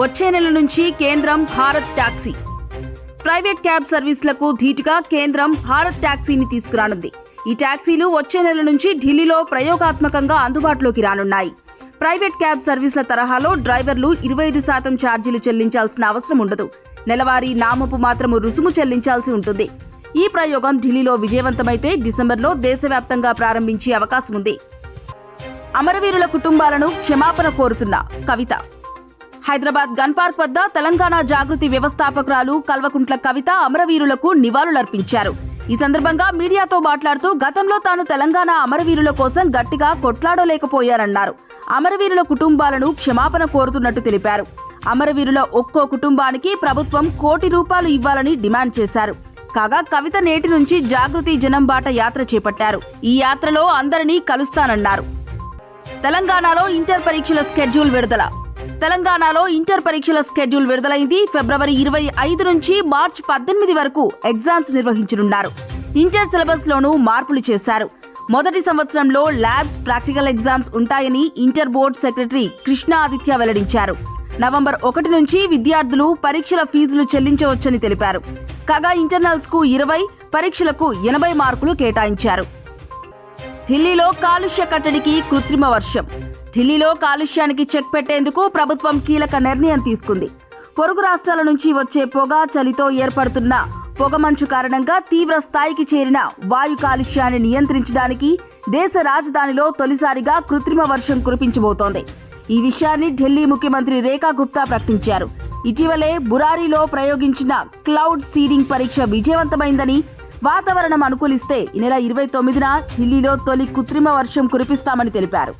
వచ్చే నెల నుంచి కేంద్రం భారత్ టాక్సీ. ప్రైవేట్ క్యాబ్ సర్వీసులకు ధీటుగా కేంద్రం భారత్ టాక్సీని తీసుకురానుంది. ఈ ట్యాక్సీలు వచ్చే నెల నుంచి ఢిల్లీలో ప్రయోగాత్మకంగా అందుబాటులోకి రానున్నాయి. ప్రైవేట్ క్యాబ్ సర్వీసుల తరహాలో డ్రైవర్లు ఇరవై ఐదు శాతం ఛార్జీలు చెల్లించాల్సిన అవసరం ఉండదు. నెలవారీ నామపు మాత్రము రుసుము చెల్లించాల్సి ఉంటుంది. ఈ ప్రయోగం ఢిల్లీలో విజయవంతమైతే డిసెంబర్లో దేశవ్యాప్తంగా ప్రారంభించే అవకాశం ఉంది. అమరవీరుల కుటుంబాలను క్షమాపణ కోరుతున్న కవిత. హైదరాబాద్ గన్ పార్క్ వద్ద తెలంగాణ జాగృతి వ్యవస్థాపకురాలు కల్వకుంట్ల కవిత అమరవీరులకు నివాళులర్పించారు. ఈ సందర్భంగా మీడియాతో మాట్లాడుతూ గతంలో తాను తెలంగాణ అమరవీరుల కోసం గట్టిగా కొట్లాడలేకపోయారన్నారు అమరవీరుల కుటుంబాలను క్షమాపణ కోరుతున్నట్టు తెలిపారు. అమరవీరుల ఒక్కో కుటుంబానికి ప్రభుత్వం కోటి రూపాయలు ఇవ్వాలని డిమాండ్ చేశారు. కాగా కవిత నేటి నుంచి జాగృతి జనం బాట యాత్ర చేపట్టారు. ఈ యాత్రలో అందరినీ కలుస్తానన్నారు. తెలంగాణలో ఇంటర్ పరీక్షల స్కెడ్యూల్ విడుదల. తెలంగాణలో ఇంటర్ పరీక్షల స్కెడ్యూల్ విడుదలైంది. ఫిబ్రవరి ఇరవై ఐదు నుంచి మార్చి పద్దెనిమిది వరకు ఎగ్జామ్స్ నిర్వహించనున్నారు. ఇంటర్ సిలబస్ లోనూ మార్పులు చేశారు. మొదటి సంవత్సరంలో ల్యాబ్స్ ప్రాక్టికల్ ఎగ్జామ్స్ ఉంటాయని inter board secretary Krishna Aditya వెల్లడించారు. నవంబర్ ఒకటి నుంచి విద్యార్థులు పరీక్షల ఫీజులు చెల్లించవచ్చని తెలిపారు. కాగా ఇంటర్నల్స్కు ఇరవై పరీక్షలకు ఎనభై మార్కులు కేటాయించారు. ఢిల్లీలో కాలుష్య కట్టడికి కృత్రిమ వర్షం. ఢిల్లీలో కాలుష్యానికి చెక్ పెట్టేందుకు ప్రభుత్వం కీలక నిర్ణయం తీసుకుంది. పొరుగు రాష్ట్రాల నుంచి వచ్చే పొగ చలితో ఏర్పడుతున్న పొగమంచు కారణంగా తీవ్ర స్థాయికి చేరిన వాయు కాలుష్యాన్ని నియంత్రించడానికి దేశ రాజధానిలో తొలిసారిగా కృత్రిమ వర్షం కురిపించబోతోంది. ఈ విషయాన్ని ఢిల్లీ ముఖ్యమంత్రి రేఖా గుప్తా ప్రకటించారు. ఇటీవలే బురారీలో ప్రయోగించిన క్లౌడ్ సీడింగ్ పరీక్ష విజయవంతమైందని వాతావరణం అనుకూలిస్తే ఈ నెల ఇరవై తొమ్మిదిన ఢిల్లీలో తొలి కృత్రిమ వర్షం కురిపిస్తామని తెలిపారు.